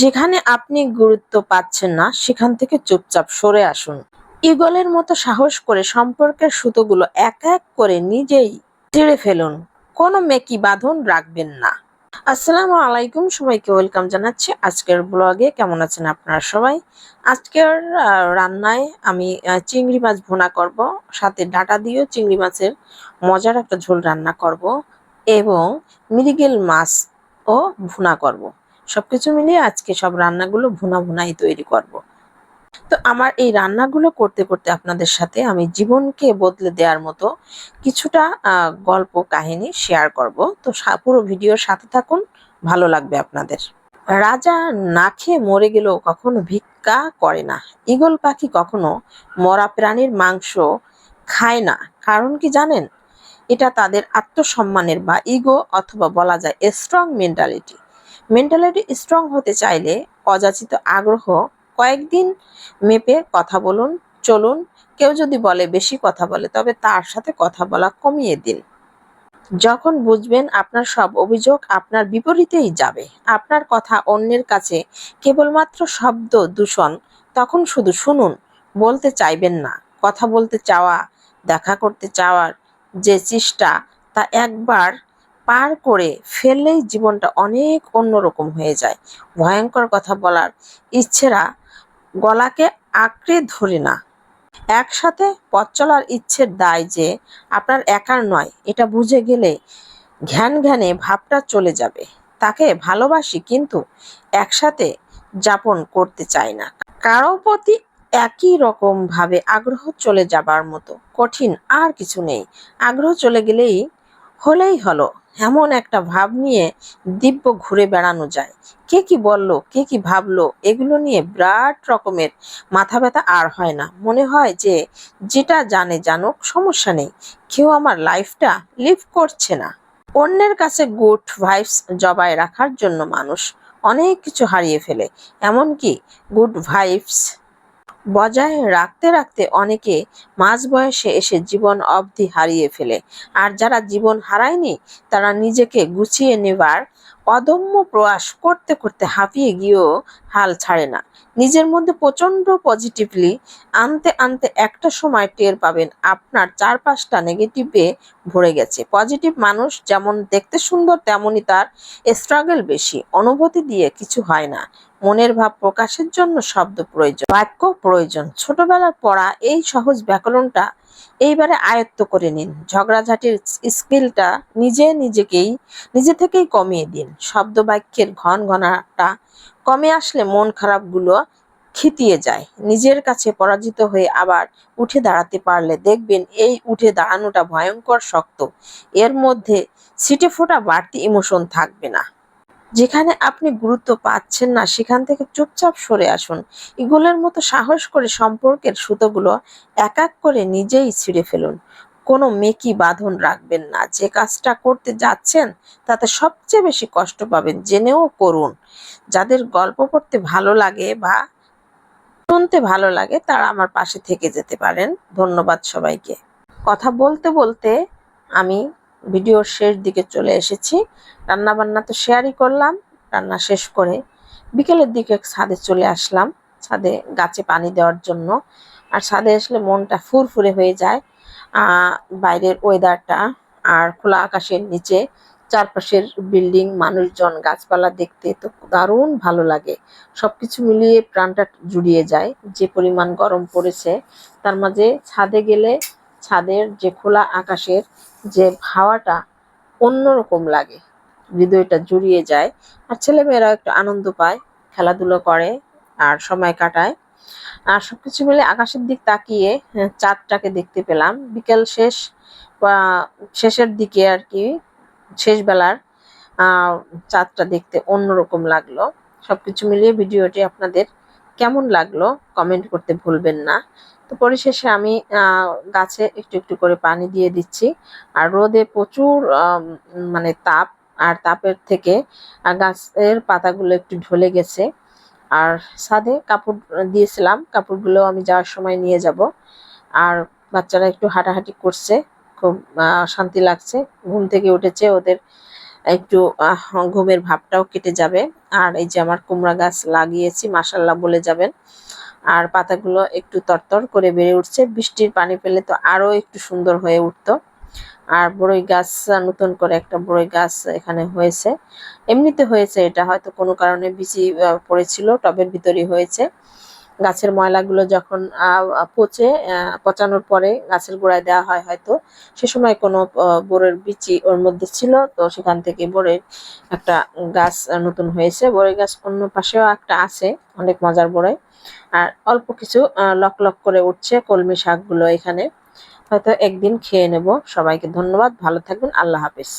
যেখানে আপনি গুরুত্ব পাচ্ছেন না, সেখান থেকে চুপচাপ সরে আসুন। ইগলের মতো সাহস করে সম্পর্কের সুতোগুলো এক এক করে নিজেই ছিঁড়ে ফেলুন। কোনো মেকি বাঁধন রাখবেন না। আসসালামু আলাইকুম, সবাইকে ওয়েলকাম জানাচ্ছি আজকের ব্লগে। কেমন আছেন আপনারা সবাই? আজকের রান্নায় আমি চিংড়ি মাছ ভুনা করব, সাথে ডাটা দিয়েও চিংড়ি মাছের মজার একটা ঝোল রান্না করব এবং মৃগেল মাছ ও ভুনা করব। সবকিছু মিলিয়ে আজকে সব রান্নাগুলো ভুনা ভুনাই তৈরি করব। তো আমার এই রান্নাগুলো করতে করতে আপনাদের সাথে আমি জীবনকে বদলে দেওয়ার মতো কিছুটা গল্প কাহিনী শেয়ার করব। তো পুরো ভিডিওর সাথে থাকুন, ভালো লাগবে আপনাদের। রাজা না খেয়ে মরে গেলেও কখনো ভিক্ষা করে না। ঈগল পাখি কখনো মরা প্রাণীর মাংস খায় না। কারণ কি জানেন? এটা তাদের আত্মসম্মানের বা ইগো অথবা বলা যায় স্ট্রং মেন্টালিটি মেন্টালিটি স্ট্রং হতে চাইলে অযাচিত আগ্রহ কয়েকদিন মেপে কথা বলুন, চলুন। কেউ যদি বলে বেশি কথা বলে, তবে তার সাথে কথা বলা কমিয়ে দিন। যখন বুঝবেন আপনার সব অভিযোগ আপনার বিপরীতেই যাবে। আপনার কথা অন্যের কাছে কেবলমাত্র শব্দ দূষণ, তখন শুধু শুনুন, বলতে চাইবেন না। কথা বলতে চাওয়া, দেখা করতে চাওয়ার যে চেষ্টা, তা একবার পার করে ফেললেই জীবনটা অনেক অন্যরকম হয়ে যায়। ভয়ঙ্কর কথা বলার ইচ্ছেরা গলাকে আঁকড়ে ধরে না। একসাথে পথ চলার ইচ্ছের দায় যে আপনার একার নয়, এটা বুঝে গেলে ঘ্যান ঘ্যানে ভাবটা চলে যাবে। তাকে ভালোবাসি কিন্তু একসাথে যাপন করতে চাই না। কারও প্রতি একই রকম ভাবে আগ্রহ চলে যাবার মতো কঠিন আর কিছু নেই। আগ্রহ চলে গেলেই হলেই হলো। এমন একটা ভাব নিয়ে দিব্য ঘুরে বেড়ানো যায়। কে কি বলল, কে কি ভাবলো, এগুলো নিয়ে বিরাট রকমের মাথা ব্যথা আর হয় না। মনে হয় যে যেটা জানে জানুক, সমস্যা নেই। কেউ আমার লাইফটা লিভ করছে না। অন্যের কাছে গুড ভাইবস জবাই রাখার জন্য মানুষ অনেক কিছু হারিয়ে ফেলে। এমনকি গুড ভাইবস বজায় রাখতে রাখতে অনেকে মাঝ বয়সে এসে জীবন অবধি হারিয়ে ফেলে। আর যারা জীবন হারায়নি, তারা নিজেকে গুছিয়ে নেবার অদম্য প্রয়াস করতে করতে হাঁপিয়ে গিয়েও হাল ছাড়ে না। নিজের মধ্যে প্রচণ্ড পজিটিভলি আনতে আনতে একটা সময় টের পাবেন আপনার চারপাশটা নেগেটিভে ভরে গেছে। পজিটিভ মানুষ যেমন দেখতে সুন্দর, তেমনই তার স্ট্রাগল বেশি। অনুভূতি দিয়ে কিছু হয় না। মনের ভাব প্রকাশের জন্য শব্দ প্রয়োজন, বাক্য প্রয়োজন। ছোটবেলার পড়া এই সহজ ব্যাকরণটা এইবারে আয়ত্ত করে নিন। ঝগড়াঝাটির স্কিলটা নিজে নিজেকেই, নিজে থেকেই কমিয়ে দিন। শব্দ বাক্যের ঘন ঘনাটা কমে আসলে মন খারাপগুলো খিতিয়ে যায়। নিজের কাছে পরাজিত হয়ে আবার উঠে দাঁড়াতে পারলে দেখবেন এই উঠে দাঁড়ানোটা ভয়ঙ্কর শক্ত। এর মধ্যে ছিটে ফোটা বাড়তি ইমোশন থাকবে না। যেখানে আপনি গুরুত্ব পাচ্ছেন না, সেখান থেকে চুপচাপ সরে আসুন। ইগলের মতো সাহস করে সম্পর্কের সুতোগুলো এক এক করে নিজেই ছিঁড়ে ফেলুন। কোনো মেকি বাঁধন রাখবেন না। যে কাজটা করতে যাচ্ছেন, তাতে সবচেয়ে বেশি কষ্ট পাবেন, জেনেও করুন। যাদের গল্প পড়তে ভালো লাগে বা শুনতে ভালো লাগে, তারা আমার পাশে থেকে যেতে পারেন। ধন্যবাদ সবাইকে। কথা বলতে বলতে আমি ভিডিওর শেষ দিকে চলে এসেছি। রান্না বান্না তো শেয়ারই করলাম, রান্না শেষ করে বিকেলের দিকে ছাদে চলে আসলাম। ছাদে গাছে পানি দেওয়ার জন্য। আর ছাদে আসলে মনটা ফুরফুরে হয়ে যায়। বাইরের ওয়েদারটা আর খোলা আকাশের নিচে, চারপাশের বিল্ডিং, মানুষজন, গাছপালা দেখতে তো দারুণ ভালো লাগে। সবকিছু মিলিয়ে প্রাণটা জুড়িয়ে যায়। যে পরিমাণ গরম পড়েছে, তার মাঝে ছাদে গেলে ছাদের যে খোলা আকাশের যে হাওয়াটা অন্যরকম লাগে। হৃদয়টা জুড়িয়ে যায়। আর ছেলেমেয়েরা একটু আনন্দ পায়, খেলাধুলো করে আর সময় কাটায়। আর সবকিছু মিলে আকাশের দিক তাকিয়ে হ্যাঁ, চাঁদটাকে দেখতে পেলাম। বিকেল শেষ শেষের দিকে আর কি শেষ বেলার আহ, চাঁদটা দেখতে অন্যরকম লাগল। সবকিছু মিলিয়ে ভিডিওটি আপনাদের কেমন লাগল কমেন্ট করতে ভুলবেন না। তো পরিশেষে আমি গাছে একটু একটু করে পানি দিয়ে দিচ্ছি। আর রোদে প্রচুর মানে তাপ আর তাপের থেকে গাছের পাতাগুলো একটু ঢলে গেছে। আর ছাদে কাপড় দিয়েছিলাম, কাপড়গুলো আমি যাওয়ার সময় নিয়ে যাব। আর বাচ্চারা একটু হাঁটাহাঁটি করছে, খুব শান্তি লাগছে। ঘুম থেকে উঠেছে, ওদের একটু ঘুমের ভাবটাও কেটে যাবে। আর এই যে আমার কুমড়া গাছ লাগিয়েছি মাসাল্লাহ বলে যাবেন। আর পাতাগুলো একটু তরতর করে বেড়ে উঠছে, বৃষ্টির পানি পেলে তো আরও একটু সুন্দর হয়ে উঠতো। আর বড়ই গাছ, নতুন করে একটা বড়ই গাছ এখানে হয়েছে। এমনিতে হয়েছে এটা, হয়তো কোনো কারণে বিচি পড়েছিল, টবের ভিতরই হয়েছে। গাছের ময়লাগুলো যখন পচে পচানোর পরে গাছের গোড়ায় দেওয়া হয় হয়তো। সে সময় কোনো বড়ের বিচি ওর মধ্যে ছিল, তো সেখান থেকে বোরের একটা গাছ নতুন হয়েছে। বড়ই গাছ অন্য পাশেও একটা আছে, অনেক মজার বড়ই। আর অল্প কিছু লক লক করে উঠছে কলমি শাকগুলো এখানে। হয়তো একদিন খেয়ে নেব। সবাইকে ধন্যবাদ ভালো থাকবেন আল্লাহ হাফিজ।